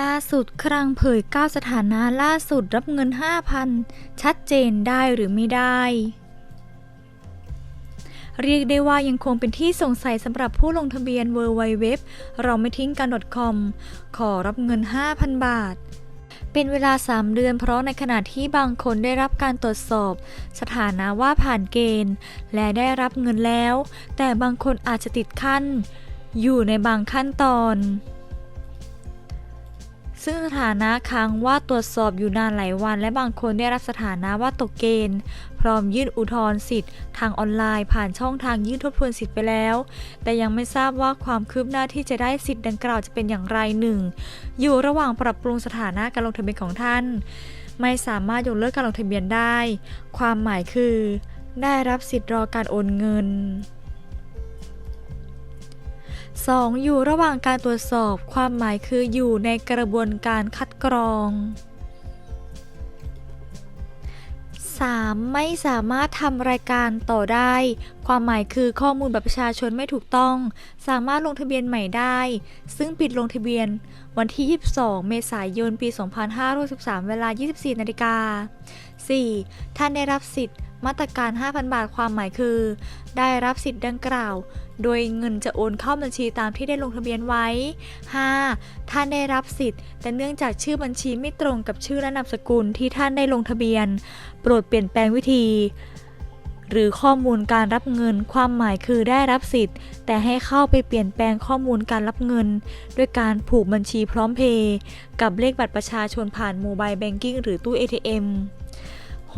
ล่าสุดครังเผย9สถานะล่าสุดรับเงิน 5,000 ชัดเจนได้หรือไม่ได้ เรียกได้ว่ายังคงเป็นที่สงสัยสำหรับผู้ลงทะเบียน w w w เราไม่ทิ้งกัน .com ขอรับเงิน 5,000 บาท เป็นเวลา 3 เดือนเพราะในขณะที่บางคนได้รับการตรวจสอบ สถานะว่าผ่านเกณฑ์ และได้รับเงินแล้ว แต่บางคนอาจจะติดขั้น อยู่ในบางขั้นตอน ซึ่งสถานะค้างว่าตรวจสอบอยู่นานหลายวัน และบางคนได้รับสถานะว่าตกเกณฑ์ พร้อมยื่นอุทธรณ์สิทธิ์ ทางออนไลน์ผ่านช่องทางยื่นทบทวนสิทธิ์ไปแล้ว แต่ยังไม่ทราบว่าความคืบหน้าที่จะได้สิทธิ์ดังกล่าวจะเป็นอย่างไรหนึ่งอยู่ระหว่างปรับปรุงสถานะการลงทะเบียนของท่าน ไม่สามารถยกเลิกการลงทะเบียนได้ ความหมายคือ ได้รับสิทธิ์รอการโอนเงิน 2. อยู่ระหว่างการตรวจสอบ ความหมายคืออยู่ในกระบวนการคัดกรอง 3. ไม่สามารถทำรายการต่อได้ ความหมายคือข้อมูลบัตรประชาชนไม่ถูกต้อง สามารถลงทะเบียนใหม่ได้ ซึ่งปิดลงทะเบียนวันที่ 22 เมษายน ปี 2563 เวลา 24 นาฬิกา 4. ท่านได้รับสิทธิ์มาตรการ 5,000 บาท ความหมายคือ ได้รับสิทธิ์ดังกล่าว โดยเงินจะโอนเข้าบัญชีตามที่ได้ลงทะเบียนไว้ 5. ท่านได้รับสิทธิ์ แต่เนื่องจากชื่อบัญชีไม่ตรงกับชื่อและนามสกุลที่ท่านได้ลงทะเบียน โปรดเปลี่ยนแปลงวิธี หรือข้อมูลการรับเงิน ความหมายคือได้รับสิทธิ์ แต่ให้เข้าไปเปลี่ยนแปลงข้อมูลการรับเงิน ด้วยการผูกบัญชีพร้อมเพย์กับเลขบัตรประชาชนผ่านโมบายแบงกิ้งหรือตู้ ATM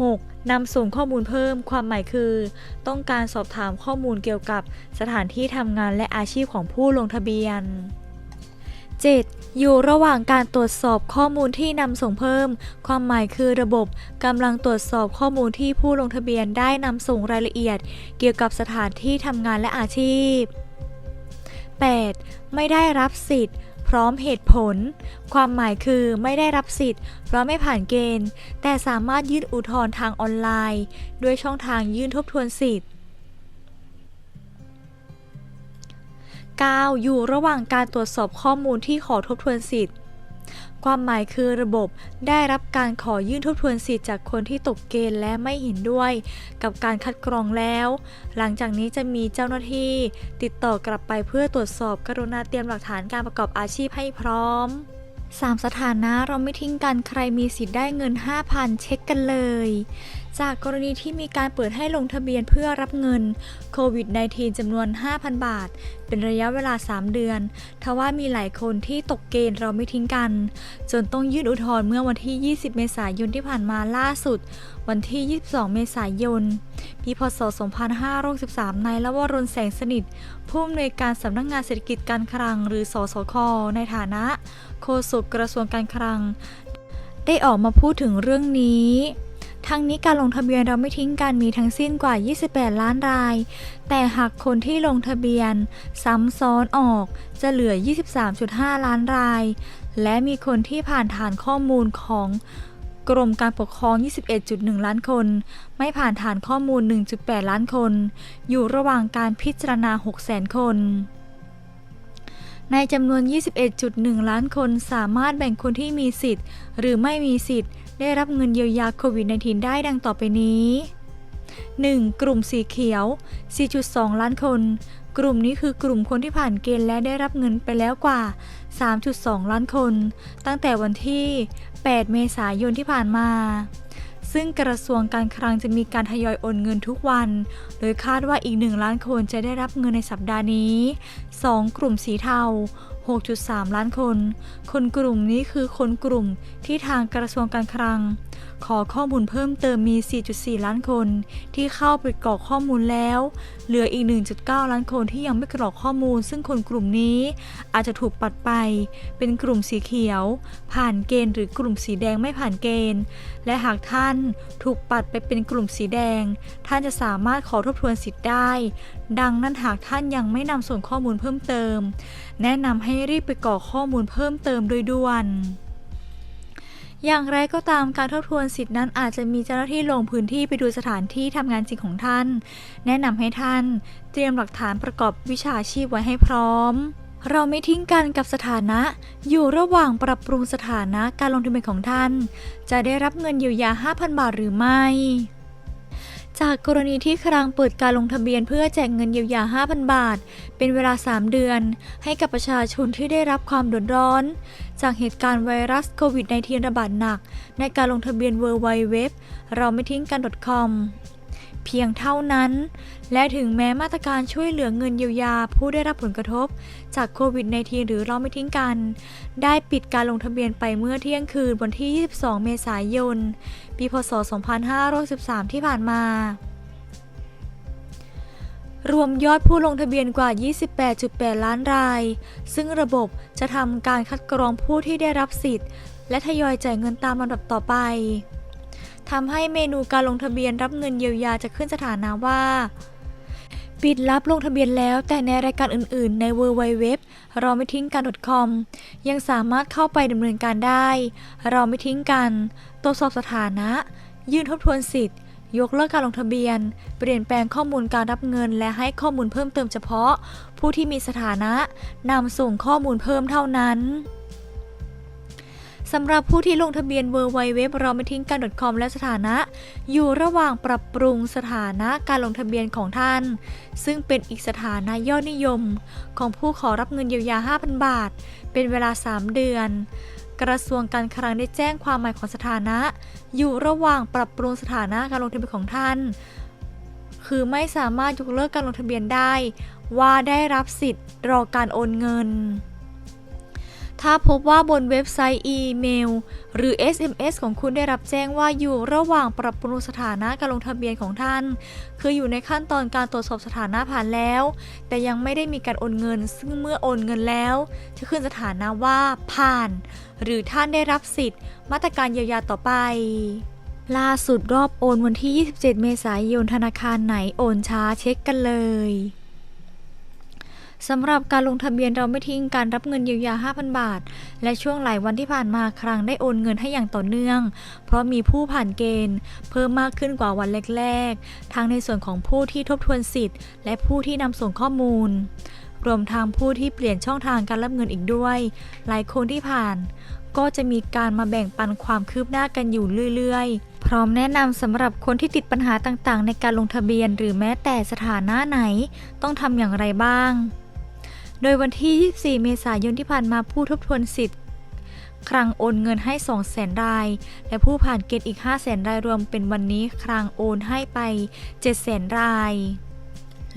6. นำส่งข้อมูลเพิ่ม ความหมายคือ ต้องการสอบถามข้อมูลเกี่ยวกับสถานที่ทำงานและอาชีพของผู้ลงทะเบียน 7. อยู่ระหว่างการตรวจสอบข้อมูลที่นำส่งเพิ่ม ความหมายคือระบบกำลังตรวจสอบข้อมูลที่ผู้ลงทะเบียนได้นำส่งรายละเอียด เกี่ยวกับสถานที่ทำงานและอาชีพ 8. ไม่ได้รับสิทธิ์ ร้อมเหตุผล ความหมายคือไม่ได้รับสิทธิ์ เพราะไม่ผ่านเกณฑ์ แต่สามารถยื่นอุทธรณ์ทางออนไลน์ ด้วยช่องทางยื่นทบทวนสิทธิ์ 9. อยู่ระหว่างการตรวจสอบข้อมูลที่ขอทบทวนสิทธิ์ ความหมายคือระบบได้รับการขอยื่นทบทวนสิทธิ์จากคนที่ตกเกณฑ์และไม่เห็นด้วย กับการคัดกรองแล้ว หลังจากนี้จะมีเจ้าหน้าที่ ติดต่อกลับไปเพื่อตรวจสอบกรุณาเตรียมหลักฐานการประกอบอาชีพให้พร้อม 3 สถานะเราไม่ทิ้งกันใครมีสิทธิ์ได้เงิน 5,000 เช็คกันเลย จากกรณีที่มีการเปิดให้ลงทะเบียนเพื่อรับเงินโควิด -19 จำนวน 5,000 บาท เป็นระยะเวลา 3 เดือน ทว่ามีหลายคนที่ตกเกณฑ์เราไม่ทิ้งกัน จนต้องยื่นอุทธรณ์เมื่อวันที่ 20 เมษายนที่ผ่านมาล่าสุด วันที่ 22 เมษายน ปีพศ 2563นายละวรนแสงสนิท ผู้อำนวยการสำนักงงานเศรษฐกิจการคลัง หรือ สสค ในฐานะ โฆษกกระทรวงการคลัง ได้ออกมาพูดถึงเรื่องนี้ ทั้งนี้การลงทะเบียนเราไม่ทิ้งกันมีทั้งสิ้นกว่า 28 ล้านราย แต่หากคนที่ลงทะเบียน ซ้ำซ้อนออกจะเหลือ 23.5 ล้านราย และมีคนที่ผ่านฐานข้อมูลของกรมการปกครอง 21.1 ล้านคน ไม่ผ่านฐานข้อมูล 1.8 ล้านคน อยู่ระหว่างการพิจารณา 600,000 คน ในจำนวน 21.1 ล้านคนสามารถแบ่งคนที่มีสิทธิ์ หรือไม่มีสิทธิ์ ได้รับเงินเยียวยาโควิด -19 ได้ดังต่อไปนี้ 1. กลุ่มสีเขียว 4.2 ล้านคน กลุ่มนี้คือกลุ่มคนที่ผ่านเกณฑ์และได้รับเงินไปแล้วกว่า 3.2 ล้านคน ตั้งแต่วันที่ 8 เมษายนที่ผ่านมา ซึ่งกระทรวงการคลังจะมีการทยอยโอนเงินทุกวัน โดยคาดว่าอีก 1 ล้านคนจะได้รับเงินในสัปดาห์นี้ 2. กลุ่มสีเทา 6.3 ล้านคน คนกลุ่มนี้คือคนกลุ่มที่ทางกระทรวงการคลัง ขอข้อมูลเพิ่มเติมมี 4.4 ล้านคน ที่เข้าไปกรอกข้อมูลแล้ว เหลืออีก 1.9 ล้านคนที่ยังไม่กรอกข้อมูล ซึ่งคนกลุ่มนี้ อาจจะถูกปัดไป เป็นกลุ่มสีเขียว ผ่านเกณฑ์หรือกลุ่มสีแดงไม่ผ่านเกณฑ์ และหากท่านถูกปัดไปเป็นกลุ่มสีแดง ท่านจะสามารถขอทบทวนสิทธิ์ได้ ดังนั้นหากท่านยังไม่นำส่งข้อมูลเพิ่มเติม แนะนำให้รีบไปกรอกข้อมูลเพิ่มเติมโดยด่วน อย่างไรก็ตามการทบทวนสิทธินั้นอาจจะมีเจ้าหน้าที่ลงพื้นที่ไปดูสถานที่ทำงานจริงของท่าน แนะนำให้ท่าน เตรียมหลักฐานประกอบวิชาชีพไว้ให้พร้อมเราไม่ทิ้งกันกับสถานะ อยู่ระหว่างปรับปรุงสถานะการลงทะเบียนของท่าน จะได้รับเงินเยียวยา 5,000 บาทหรือไม่ จากกรณีที่ครังเปิดการลงทะเบียนเพื่อแจกเงินเยียวยา 5,000 บาท เป็นเวลา 3 เดือน ให้กับประชาชนที่ได้รับความเดือดร้อน จากเหตุการณ์ไวรัสโควิด -19 ระบาดหนัก ในการลงทะเบียน w w w เราไม่ทิ้งกัน .com เพียงเท่านั้น และถึงแม้มาตรการช่วยเหลือเงินเยียวยาผู้ได้รับผลกระทบ จากโควิด -19 หรือเราไม่ทิ้งกัน ได้ปิดการลงทะเบียนไปเมื่อเที่ยงคืนวันที่ 22 เมษายน ปีพศ 2513 ที่ผ่านมารวมยอดผู้ลงทะเบียนกว่า 28.8 ล้านราย ซึ่งระบบจะทำการคัดกรองผู้ที่ได้รับสิทธิ์ และทยอยจ่ายเงินตามลำดับต่อไป ทำให้เมนูการลงทะเบียนรับเงินเยียวยาจะขึ้นสถานะว่า ปิดรับลงทะเบียนแล้วแต่ในรายการอื่นๆ ใน w w w เราไม่ทิ้งกัน .com ยังสามารถเข้าไปดำเนินการได้ เราไม่ทิ้งกันตรวจสอบสถานะ ยื่นทบทวนสิทธิ์ ยกเลิกการลงทะเบียน เปลี่ยนแปลงข้อมูลการรับเงิน และให้ข้อมูลเพิ่มเติมเฉพาะ ผู้ที่มีสถานะนำส่งข้อมูลเพิ่มเท่านั้น สำหรับผู้ที่ลงทะเบียน w w w เราไม่ทิ้งกัน .com และสถานะ อยู่ระหว่างปรับปรุงสถานะการลงทะเบียนของท่าน ซึ่งเป็นอีกสถานะยอดนิยม ของผู้ขอรับเงินเยียวยา 5,000 บาท เป็นเวลา 3 เดือนกระทรวงการคลังได้แจ้งความหมายของสถานะ อยู่ระหว่างปรับปรุงสถานะการลงทะเบียนของท่าน คือไม่สามารถยกเลิกการลงทะเบียนได้ ว่าได้รับสิทธิ์รอการโอนเงิน ถ้าพบว่าบนเว็บไซต์อีเมล หรือ SMS ของคุณได้รับแจ้งว่าอยู่ระหว่างปรับปรุงสถานะการลงทะเบียนของท่าน คืออยู่ในขั้นตอนการตรวจสอบสถานะผ่านแล้ว แต่ยังไม่ได้มีการโอนเงิน ซึ่งเมื่อโอนเงินแล้ว จะขึ้นสถานะว่าผ่าน หรือท่านได้รับสิทธิ์ มาตรการเยียวยาต่อไปล่าสุดรอบโอนวันที่ 27 เมษายนธนาคารไหนโอนช้าเช็คกันเลย สำหรับการลงทะเบียนเราไม่ทิ้งการรับเงินเยียวยา 5,000 บาท และช่วงหลายวันที่ผ่านมาครั้งได้โอนเงินให้อย่างต่อเนื่อง เพราะมีผู้ผ่านเกณฑ์ เพิ่มมากขึ้นกว่าวันแรกๆ ทั้งในส่วนของผู้ที่ทบทวนสิทธิ์ และผู้ที่นำส่งข้อมูล รวมทางผู้ที่เปลี่ยนช่องทางการรับเงินอีกด้วย หลายคนที่ผ่าน ก็จะมีการมาแบ่งปันความคืบหน้ากันอยู่เรื่อยๆพร้อมแนะนำสำหรับคนที่ติดปัญหาต่างๆ ในการลงทะเบียน หรือแม้แต่สถานะไหน ต้องทำอย่างไรบ้าง โดยวันที่ 24 เมษายนที่ผ่านมาผู้ทบทวนสิทธิ์ครั้งโอนเงินให้ 200,000 ราย และผู้ผ่านเกณฑ์อีก 500,000 รายรวมเป็นวันนี้ครั้งโอนให้ไป 700,000 ราย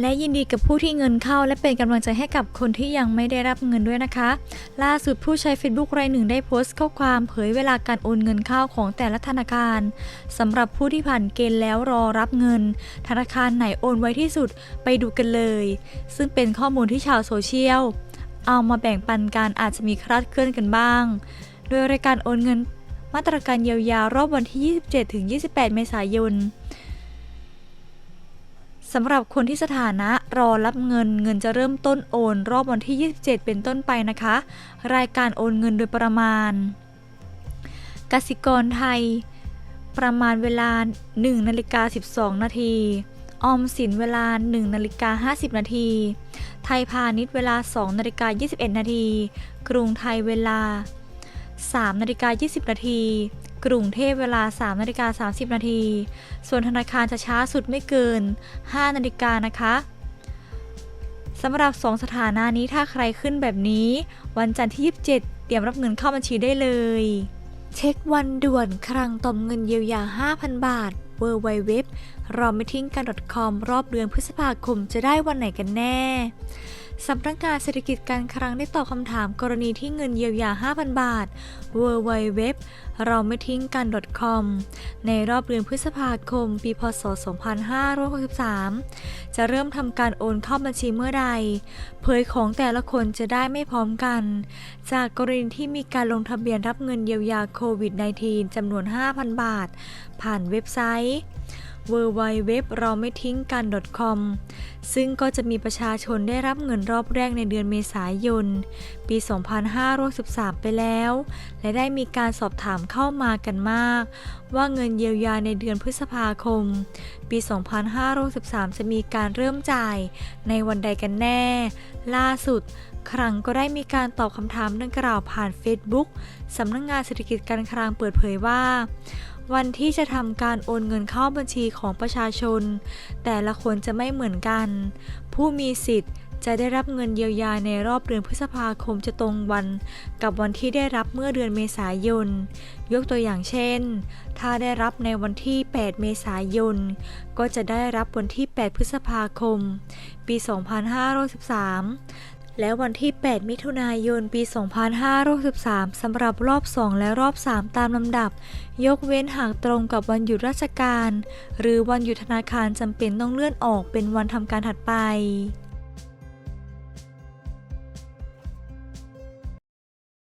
และยินดีกับผู้ที่เงินเข้า และเป็นกำลังใจให้กับคนที่ยังไม่ได้รับเงินด้วยนะคะ ล่าสุดผู้ใช้ Facebook รายหนึ่งได้โพสต์ข้อความเผยเวลาการโอนเงินเข้าของแต่ละธนาคารสำหรับผู้ที่ผ่านเกณฑ์แล้วรอรับเงิน ธนาคารไหนโอนไวที่สุดไปดูกันเลย ซึ่งเป็นข้อมูลที่ชาวโซเชียลเอามาแบ่งปันกันอาจจะมีคลาดเคลื่อนกันบ้าง โดยรายการโอนเงินมาตรการเยียวยารอบวันที่ 27-28 เมษายน สำหรับคนที่สถานะรอรับเงินเงินจะเริ่มต้นโอนรอบวันที่ 27 เป็นต้นไปนะคะ รายการโอนเงินโดยประมาณ กสิกรไทย ประมาณเวลา 1 นาฬิกา 12 นาทีออมสินเวลา 1 นาฬิกา 50 นาที ไทยพาณิชย์เวลา 2 นาฬิกา 21 นาที กรุงไทยเวลา 3 นาฬิกา 20 นาที กรุงเทพเวลา 3นาฬิกา30 นาที ส่วนธนาคารจะช้าสุดไม่เกิน 5 นาฬิกานะคะสำหรับ 2 สถานะนี้ถ้าใครขึ้นแบบนี้ วันจันทร์ที่ 27 เตรียมรับเงินเข้าบัญชีได้เลย เช็ควันด่วนครั้งต่อมเงินเยียวยา 5,000 บาท w w w เราไม่ทิ้งกัน .com รอบเดือนพฤษภาคมจะได้วันไหนกันแน่ สำนักงานเศรษฐกิจการคลังได้ตอบคำถามกรณีที่เงินเยียวยา 5,000 บาท w w w เราไม่ทิ้งกัน .com ในรอบเดือนพฤษภาคม ปีพศ 2563 จะเริ่มทำการโอนเข้าบัญชีเมื่อใด เผยของแต่ละคนจะได้ไม่พร้อมกัน จากกรณีที่มีการลงทะเบียนรับเงินเยียวยาโควิด -19 จำนวน 5,000 บาท ผ่านเว็บไซต์ w w w เราไม่ทิ้งกัน .com ซึ่งก็จะมีประชาชนได้รับเงินรอบแรกในเดือนเมษายน ปี 2513ไปแล้ว และได้มีการสอบถามเข้ามากันมาก ว่าเงินเยียวยาในเดือนพฤษภาคม ปี 2513จะมีการเริ่มจ่ายในวันใดกันแน่ ล่าสุดคลังก็ได้มีการตอบคำถามดังกล่าวผ่าน Facebook สำนักงงานเศรษฐกิจการคลังเปิดเผยว่า วันที่จะทำการโอนเงินเข้าบัญชีของประชาชน แต่ละคนจะไม่เหมือนกัน ผู้มีสิทธิ์จะได้รับเงินเยียวยาในรอบเดือนพฤษภาคมจะตรงวัน กับวันที่ได้รับเมื่อเดือนเมษายน ยกตัวอย่างเช่น ถ้าได้รับในวันที่ 8 เมษายน ก็จะได้รับวันที่ 8 พฤษภาคม ปี 2513 และวันที่ 8 มิถุนายน ปี 2563สำหรับรอบ 2 และรอบ 3 ตามลำดับ ยกเว้นหากตรงกับวันหยุดราชการ หรือวันหยุดธนาคารจำเป็นต้องเลื่อนออกเป็นวันทำการถัดไป